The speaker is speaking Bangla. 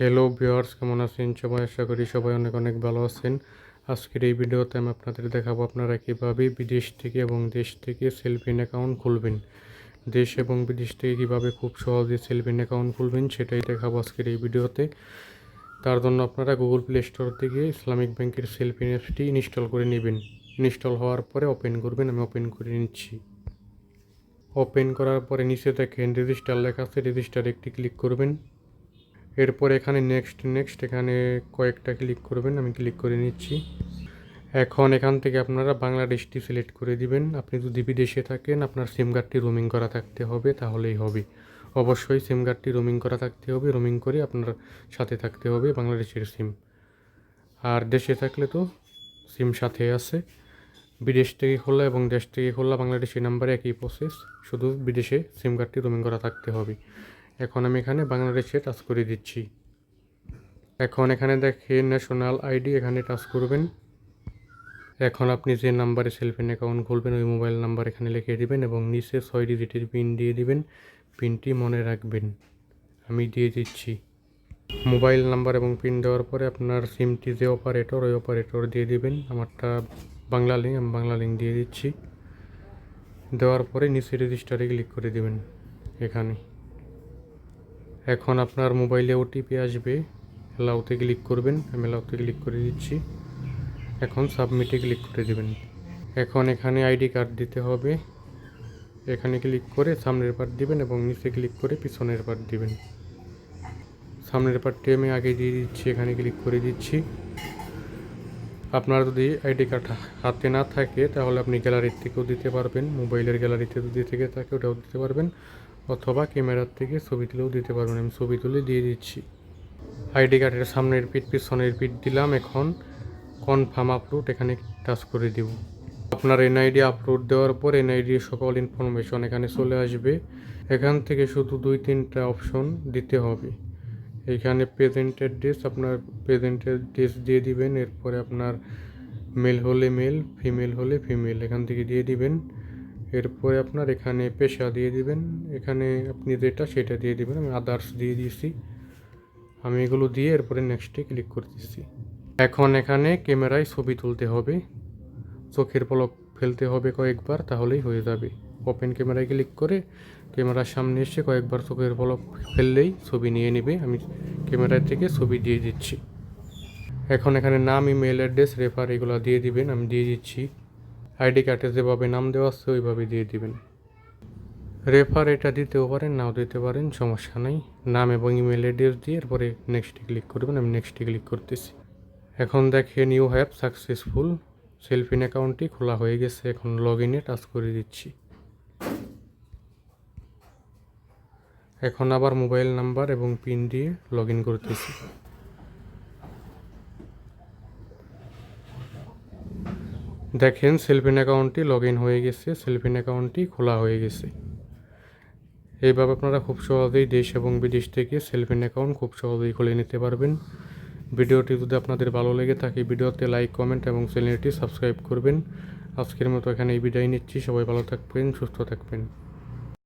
হ্যালো ভিউয়ার্স কেমন আছেন? সবাই আশা করি সবাই অনেক অনেক ভালো আছেন। আজকের এই ভিডিওতে আমি আপনাদের দেখাবো আপনারা কীভাবে বিদেশ থেকে এবং দেশ থেকে সেলফিন অ্যাকাউন্ট খুলবেন। দেশ এবং বিদেশ থেকে কীভাবে খুব সহজে সেলফিন অ্যাকাউন্ট খুলবেন সেটাই দেখাবো আজকের এই ভিডিওতে। তার জন্য আপনারা গুগল প্লে স্টোর থেকে ইসলামিক ব্যাংকের সেলফিন অ্যাপসটি ইনস্টল করে নেবেন। ইনস্টল হওয়ার পরে ওপেন করবেন, আমি ওপেন করে নিচ্ছি। ওপেন করার পরে নিচে দেখেন রেজিস্টার লেখা আছে, রেজিস্টার একটি ক্লিক করবেন। এরপর এখানে নেক্সট নেক্সট এখানে কয়েকটা ক্লিক করবেন, আমি ক্লিক করে নিচ্ছি। এখন এখান থেকে আপনারা বাংলাদেশটি সিলেক্ট করে দিবেন। আপনি যদি বিদেশে থাকেন, আপনার সিম কার্ডটি রোমিং করা থাকতে হবে, তাহলেই হবে। অবশ্যই সিম কার্ডটি রোমিং করা থাকতে হবে রোমিং করে আপনার সাথে থাকতে হবে বাংলাদেশের সিম আর দেশে থাকলে তো সিম সাথে আছে। বিদেশ থেকে খোলা এবং দেশ থেকে খোলা বাংলাদেশি নাম্বারে একই প্রসেস শুধু বিদেশে সিম কার্ডটি রোমিং করা থাকতে হবে। এখন আমি এখানে বাংলাদেশে টাচ করে দিচ্ছি। এখন এখানে দেখেন ন্যাশনাল আইডি এখানে টাচ করবেন। এখন আপনি যে নাম্বারে সেলফিন অ্যাকাউন্ট খুলবেন, ওই মোবাইল নাম্বার এখানে লিখে দিবেন এবং নিচে ছয় ডিজিটের পিন দিয়ে দিবেন। পিনটি মনে রাখবেন। আমি দিয়ে দিচ্ছি। মোবাইল নাম্বার এবং পিন দেওয়ার পরে আপনার সিমটি যে অপারেটর ওই অপারেটর দিয়ে দিবেন। আমারটা বাংলা লিঙ্ক আমি বাংলা লিঙ্ক দিয়ে দিচ্ছি। দেওয়ার পরে নিচে রেজিস্টারে ক্লিক করে দিবেন। এখানে। এখন আপনার মোবাইলে ওটিপি আসবে। অ্যালাউতে ক্লিক করবেন। আমি অ্যালাউতে ক্লিক করে দিচ্ছি। এখন সাবমিটে ক্লিক করে দেবেন। এখন এখানে আইডি কার্ড দিতে হবে। এখানে ক্লিক করে সামনের পার্ট দিবেন এবং নিচে ক্লিক করে পিছনের পার্ট দিবেন। সামনের পার্টটি আমি আগে দিয়ে দিচ্ছি, এখানে ক্লিক করে দিচ্ছি। আপনার যদি আইডি কার্ড হাতে না থাকে, তাহলে আপনি গ্যালারির থেকেও দিতে পারবেন। মোবাইলের গ্যালারিতে যদি থেকে থাকে, ওটাও দিতে পারবেন। অথবা ক্যামেরার থেকে ছবি তুলেও দিতে পারবেন। আমি ছবি তুলে দিয়ে দিচ্ছি। আইডি কার্ডের সামনের পিঠ, পিছনের পিঠ দিলাম। এখন কনফার্ম আপলোড এখানে টাচ করে দিব। আপনার এনআইডি আপলোড দেওয়ার পর এনআইডি সকল ইনফরমেশন এখানে চলে আসবে। এখান থেকে শুধু দুই, তিনটা অপশন দিতে হবে। এখানে প্রেজেন্টের ড্রেস আপনার প্রেজেন্টের ড্রেস দিয়ে দিবেন। এরপরে আপনার মেল হলে মেল ফিমেল হলে ফিমেল এখান থেকে দিয়ে দিবেন। এরপরে আপনার এখানে পেশা দিয়ে দিবেন। এখানে আপনি যেটা সেটা দিয়ে দিবেন। আমি আদার্স দিয়ে দিয়েছি। আমি এগুলো দিয়ে এরপরে নেক্সটে ক্লিক করতেছি। এখন এখানে ক্যামেরায় ছবি তুলতে হবে। চোখের পলক ফেলতে হবে কয়েকবার, তাহলেই হয়ে যাবে। ওপেন ক্যামেরায় ক্লিক করে ক্যামেরার সামনে এসে কয়েকবার চোখের পলক ফেললেই ছবি নিয়ে নেবে। আমি ক্যামেরা থেকে ছবি দিয়ে দিচ্ছি। এখন এখানে নাম ইমেল অ্যাড্রেস রেফার এগুলো দিয়ে দিবেন। আমি দিয়ে দিচ্ছি। আইডি কার্ডে যেভাবে নাম দেওয়া আছে, ওইভাবে দিয়ে দিবেন। রেফার এটা দিতেও পারেন, নাও দিতে পারেন, সমস্যা নাই। নাম এবং ইমেল অ্যাড্রেস দিয়ে এরপরে নেক্সটে ক্লিক করবেন, আমি নেক্সটে ক্লিক করতেছি। এখন দেখে নিউ হ্যাপ সাকসেসফুল সেলফিন অ্যাকাউন্টটি খোলা হয়ে গেছে, এখন লগ ইনে টাচ করে দিচ্ছি। এখন আবার মোবাইল নাম্বার এবং পিন দিয়ে লগ ইন করতেছি। দেখেন, সেলফিন অ্যাকাউন্টটি লগ ইন হয়ে গেছে, সেলফিন অ্যাকাউন্টটি খোলা হয়ে গেছে। এইভাবে আপনারা খুব সহজেই দেশ এবং বিদেশ থেকে সেলফিন অ্যাকাউন্ট খুব সহজেই খুলে নিতে পারবেন। ভিডিওটি যদি আপনাদের ভালো লেগে থাকে, ভিডিওতে লাইক, কমেন্ট এবং চ্যানেলটি সাবস্ক্রাইব করবেন। আজকের মতো এখানে এই বিদায় নিচ্ছি। সবাই ভালো থাকবেন, সুস্থ থাকবেন।